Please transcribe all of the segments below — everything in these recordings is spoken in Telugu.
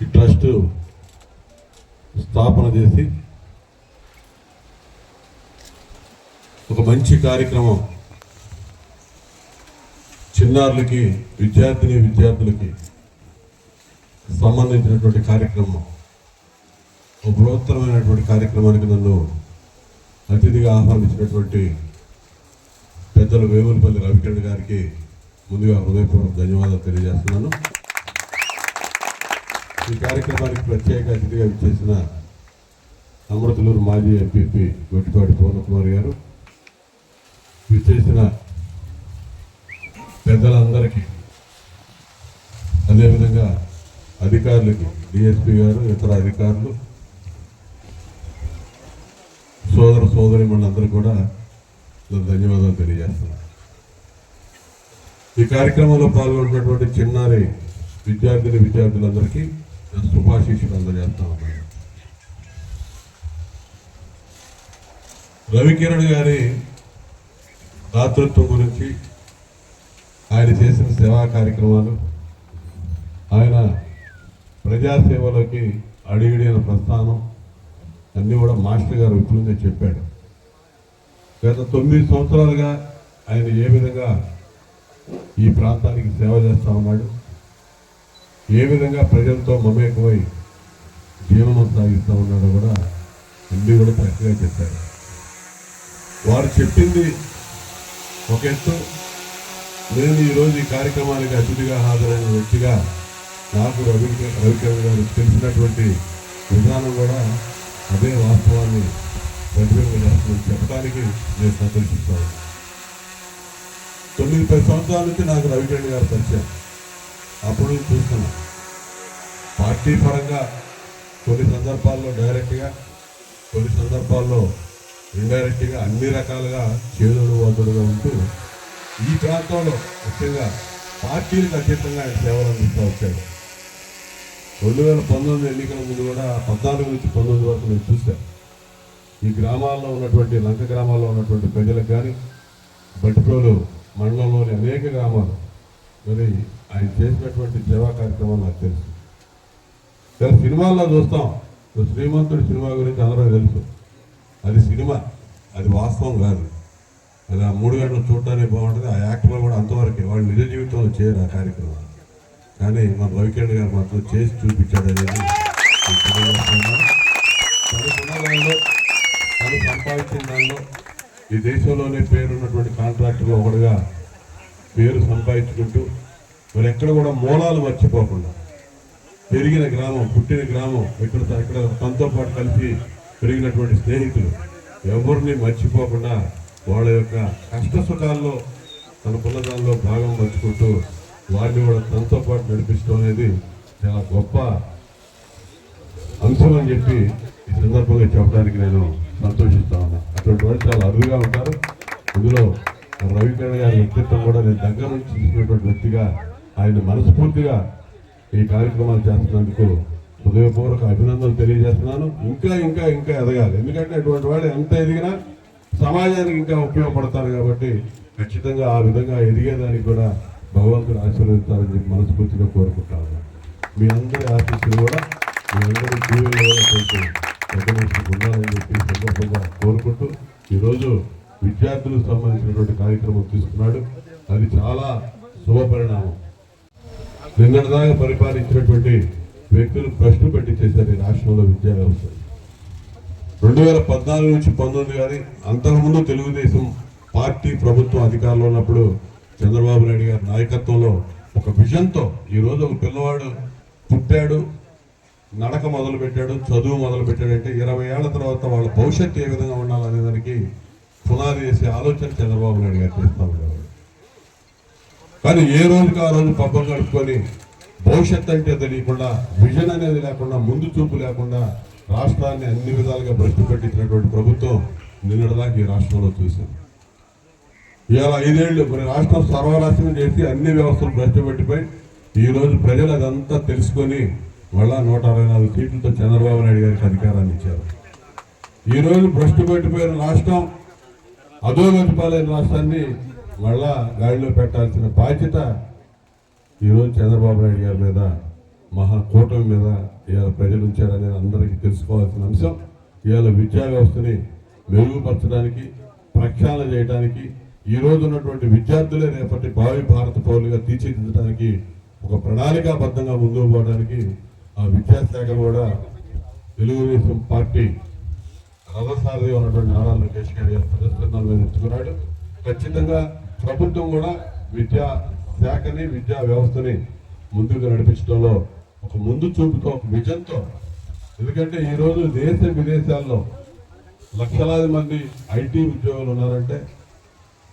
ఈ ట్రస్ట్ స్థాపన చేసి ఒక మంచి కార్యక్రమం చిన్నారులకి విద్యార్థిని విద్యార్థులకి సంబంధించినటువంటి కార్యక్రమం ఒక బృహత్తరమైనటువంటి కార్యక్రమానికి నన్ను అతిథిగా ఆహ్వానించినటువంటి పెద్దలు వేములపల్లి రవికిరణ్ గారికి ముందుగా హృదయపూర్వక ధన్యవాదాలు తెలియజేస్తున్నాను. ఈ కార్యక్రమానికి ప్రత్యేక అతిథిగా విచ్చేసిన అమృతలూరు మాజీ ఎంపీపీ గొట్టిపాటి పూర్ణకుమార్ గారు విచ్చేసిన పెద్దలందరికీ అదేవిధంగా అధికారులకి డిఎస్పీ గారు ఇతర అధికారులు సోదర సోదరి మనందరూ కూడా ధన్యవాదాలు తెలియజేస్తున్నాను. ఈ కార్యక్రమంలో పాల్గొన్నటువంటి చిన్నారి విద్యార్థిని విద్యార్థులందరికీ నా శుభాశీస్సులు అందజేస్తా ఉన్నాను రవికిరణ్ గారి దాతృత్వం గురించి ఆయన చేసిన సేవా కార్యక్రమాలు ఆయన ప్రజాసేవలోకి అడిగిడిన ప్రస్థానం అన్నీ కూడా మాస్టర్ గారు విపులంగా చెప్పాడు. గత తొమ్మిది సంవత్సరాలుగా ఆయన ఏ విధంగా ఈ ప్రాంతానికి సేవ చేస్తా ఉన్నాడు? ఏ విధంగా ప్రజలతో మమేకమై జీవనం సాగిస్తూ ఉన్నాడో కూడా అన్నీ కూడా చక్కగా చెప్పారు. వారు చెప్పింది ఒక ఎత్తు. నేను ఈరోజు ఈ కార్యక్రమానికి అతిథిగా హాజరైన వ్యక్తిగా నాకు రవి రవికిరణ్ గారు తెలిసినటువంటి విధానం కూడా అదే వాస్తవాన్ని ప్రతిబింబిస్తుందని చెప్పడానికి నేను సంతోషిస్తాను. తొమ్మిది పది సంవత్సరాల నుంచి నాకు రవికిరణ్ గారు పరిచయం. అప్పుడు చూస్తున్నాం? పార్టీ పరంగా కొన్ని సందర్భాల్లో డైరెక్ట్గా కొన్ని సందర్భాల్లో ఇండైరెక్ట్గా అన్ని రకాలుగా చేదుడు వదుడుగా ఉంటూ ఈ ప్రాంతంలో ముఖ్యంగా పార్టీలకు అతీతంగా ఆయన సేవలు అందిస్తూ వచ్చాడు. రెండు వేల పంతొమ్మిది ఎన్నికల ముందు కూడా పద్నాలుగు నుంచి పంతొమ్మిది వరకు నేను చూశాను. ఈ గ్రామాల్లో ఉన్నటువంటి లంక గ్రామాల్లో ఉన్నటువంటి ప్రజలకు కానీ బట్టిప్రోలు మండలంలోని అనేక గ్రామాలు మరి ఆయన చేసినటువంటి సేవా కార్యక్రమాలు నాకు తెలుసు. సరే సినిమాల్లో చూస్తాం. శ్రీమంతుడి సినిమా గురించి అందరూ తెలుసు. అది సినిమా. అది వాస్తవం కాదు. అది ఆ మూడు గంటలు చూడటానికి బాగుంటుంది. ఆ యాక్టర్లు కూడా అంతవరకే. వాళ్ళు నిజ జీవితంలో చేయరు ఆ కార్యక్రమం. కానీ మన రవికిరణ్ గారు మాత్రం చేసి చూపించాడు అనేది తను సంపాదించిన దానిలో ఈ దేశంలోనే పేరున్నటువంటి కాంట్రాక్టర్లో ఒకడుగా పేరు సంపాదించుకుంటూ మరి ఎక్కడ కూడా మూలాలు మర్చిపోకుండా పెరిగిన గ్రామం పుట్టిన గ్రామం ఇక్కడ ఇక్కడ తనతో పాటు కలిసి పెరిగినటువంటి స్నేహితులు ఎవరిని మర్చిపోకుండా వాళ్ళ యొక్క కష్ట సుఖాల్లో తన పుల్లదాల్లో భాగం పంచుకుంటూ వారిని కూడా తనతో పాటు నడిపిస్తూ అనేది చాలా గొప్ప అంశం అని చెప్పి ఈ సందర్భంగా చెప్పడానికి నేను సంతోషిస్తా ఉన్నాను అటువంటి వాళ్ళు చాలా అరుదుగా ఉంటారు. ఇందులో రవికిరణ్ గారి వ్యక్తిత్వం కూడా నేను దగ్గర నుంచి చూసినటువంటి వ్యక్తిగా ఆయన మనస్ఫూర్తిగా ఈ కార్యక్రమాలు చేస్తున్నందుకు హృదయపూర్వక అభినందనలు తెలియజేస్తున్నాను. ఇంకా ఇంకా ఇంకా ఎదగాలి. ఎందుకంటే అటువంటి వాడు ఎంత ఎదిగినా సమాజానికి ఇంకా ఉపయోగపడతారు కాబట్టి ఖచ్చితంగా ఆ విధంగా ఎదిగేదానికి కూడా భగవంతుడు ఆశీర్వదిస్తారని చెప్పి మనస్ఫూర్తిగా కోరుకుంటాను. మీ అందరి ఆశీస్సులు కూడా మీ అందరి జీవనంలో కొంచెం ఉండాలని చెప్పి సందర్భంగా కోరుకుంటూ ఈరోజు విద్యార్థులకు సంబంధించినటువంటి కార్యక్రమం తీసుకున్నాడు. అది చాలా శుభపరిణామం. నిన్నటిదాకా పరిపాలించినటువంటి వ్యక్తులు ప్రశ్న పెట్టి చేశారు ఈ రాష్ట్రంలో విద్యా వ్యవస్థ. రెండు వేల పద్నాలుగు నుంచి పంతొమ్మిది కానీ అంతకుముందు తెలుగుదేశం పార్టీ ప్రభుత్వం అధికారంలో ఉన్నప్పుడు చంద్రబాబు నాయుడు గారి నాయకత్వంలో ఒక విజన్తో ఈరోజు ఒక పిల్లవాడు పుట్టాడు నడక మొదలు పెట్టాడు చదువు మొదలు పెట్టాడంటే ఇరవై ఏళ్ళ తర్వాత వాళ్ళ భవిష్యత్తు ఏ విధంగా ఉండాలనే దానికి పునాది చేసే ఆలోచన చంద్రబాబు నాయుడు గారు చేస్తా ఉండేవాడు కానీ ఏ రోజుకి ఆ రోజు పబ్బం గడుపుకొని భవిష్యత్ అంటే తెలియకుండా విజన్ అనేది లేకుండా ముందు చూపు లేకుండా రాష్ట్రాన్ని అన్ని విధాలుగా భ్రష్టు పెట్టించినటువంటి ప్రభుత్వం నిన్నటిదాకా ఈ రాష్ట్రంలో చూసాం ఇవాళ ఐదేళ్ళు మరి రాష్ట్రం సర్వనాశనం చేసి అన్ని వ్యవస్థలు భ్రష్టు పెట్టిపోయి ఈ రోజు ప్రజలు అదంతా తెలుసుకొని మళ్ళా నూట అరవై నాలుగు సీట్లతో చంద్రబాబు నాయుడు గారికి అధికారాన్ని ఇచ్చారు. ఈ రోజు భ్రష్టు పెట్టిపోయిన రాష్ట్రం అధోగతి పాలైన రాష్ట్రాన్ని మళ్ళా గాడిలో పెట్టాల్సిన బాధ్యత ఈరోజు చంద్రబాబు నాయుడు గారి మీద మహా కూటమి మీద ఇవాళ ప్రజలు ఉంచారనేది అందరికీ తెలుసుకోవాల్సిన అంశం. ఇవాళ విద్యా వ్యవస్థని మెరుగుపరచడానికి ప్రక్షాళన చేయడానికి ఈ రోజు ఉన్నటువంటి విద్యార్థులే రేపటి భావి భారత పౌరులుగా తీర్చిదిద్దడానికి ఒక ప్రణాళికాబద్ధంగా ముందుకు పోవడానికి ఆ విద్యాశాఖ కూడా తెలుగుదేశం పార్టీ రథసారథి ఉన్నటువంటి నారా లోకేష్ గారి యొక్క ప్రదర్శనలు మీద ఎంచుకున్నాడు ఖచ్చితంగా ప్రభుత్వం కూడా విద్యా శాఖని విద్యా వ్యవస్థని ముందుకు నడిపించడంలో ఒక ముందు చూపుతో ఒక విజన్తో. ఎందుకంటే ఈరోజు దేశ విదేశాల్లో లక్షలాది మంది ఐటీ ఉద్యోగులు ఉన్నారంటే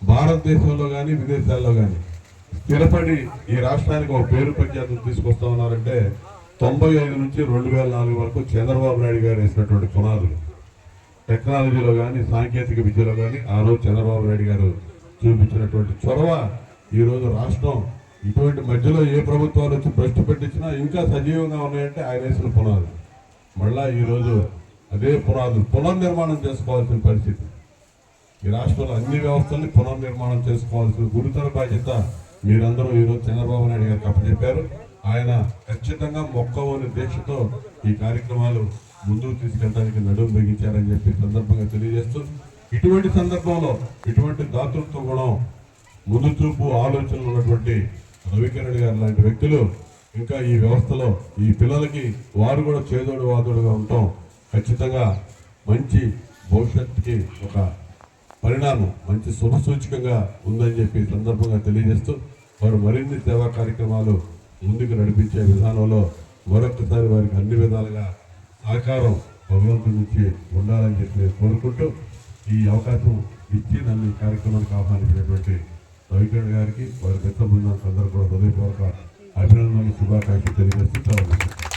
భారతదేశంలో కానీ విదేశాల్లో కానీ స్థిరపడి ఈ రాష్ట్రానికి ఒక పేరు ప్రఖ్యాతం తీసుకొస్తా ఉన్నారంటే తొంభై ఐదు నుంచి రెండు వేల నాలుగు వరకు చంద్రబాబు నాయుడు గారు వేసినటువంటి పునాదులు. టెక్నాలజీలో కానీ సాంకేతిక విద్యలో కానీ ఆ రోజు చంద్రబాబు నాయుడు గారు చూపించినటువంటి చొరవ ఈరోజు రాష్ట్రం ఇటువంటి మధ్యలో ఏ ప్రభుత్వాలు వచ్చి భ్రష్టు పెట్టించినా ఇంకా సజీవంగా ఉన్నాయంటే ఆయన వేసిన పునాదులు మళ్ళా ఈ రోజు అదే పునాదులు పునర్నిర్మాణం చేసుకోవాల్సిన పరిస్థితి. ఈ రాష్ట్రంలో అన్ని వ్యవస్థల్ని పునర్నిర్మాణం చేసుకోవాల్సిన గురుతర బాధ్యత మీరందరూ ఈరోజు చంద్రబాబు నాయుడు గారికి అప్పచెప్పారు. ఆయన ఖచ్చితంగా మొక్కవోని దీక్షతో ఈ కార్యక్రమాలు ముందుకు తీసుకెళ్ళడానికి నడుము బిగించారని చెప్పి సందర్భంగా తెలియజేస్తూ ఇటువంటి సందర్భంలో ఇటువంటి దాతృత్వ గుణం ముందు చూపు ఆలోచనలు ఉన్నటువంటి రవికిరణ్ గారు లాంటి వ్యక్తులు ఇంకా ఈ వ్యవస్థలో ఈ పిల్లలకి వారు కూడా చేదోడు వాదోడుగా ఉండటం ఖచ్చితంగా మంచి భవిష్యత్తుకి ఒక పరిణామం మంచి శుభ సూచకంగా ఉందని చెప్పి సందర్భంగా తెలియజేస్తూ వారు మరిన్ని సేవా కార్యక్రమాలు ముందుకు నడిపించే విధానంలో మరొకసారి వారికి అన్ని విధాలుగా సహకారం భగవంతుడి నుంచి ఉండాలని చెప్పి కోరుకుంటూ ఈ అవకాశం ఇచ్చి నన్ను ఈ కార్యక్రమానికి ఆహ్వానించినటువంటి రవికిరణ్ గారికి వారి మిత్ర బృందానికి అందరూ కూడా హృదయపూర్వక అభినందనలు శుభాకాంక్షలు తెలియజేస్తూ సెలవు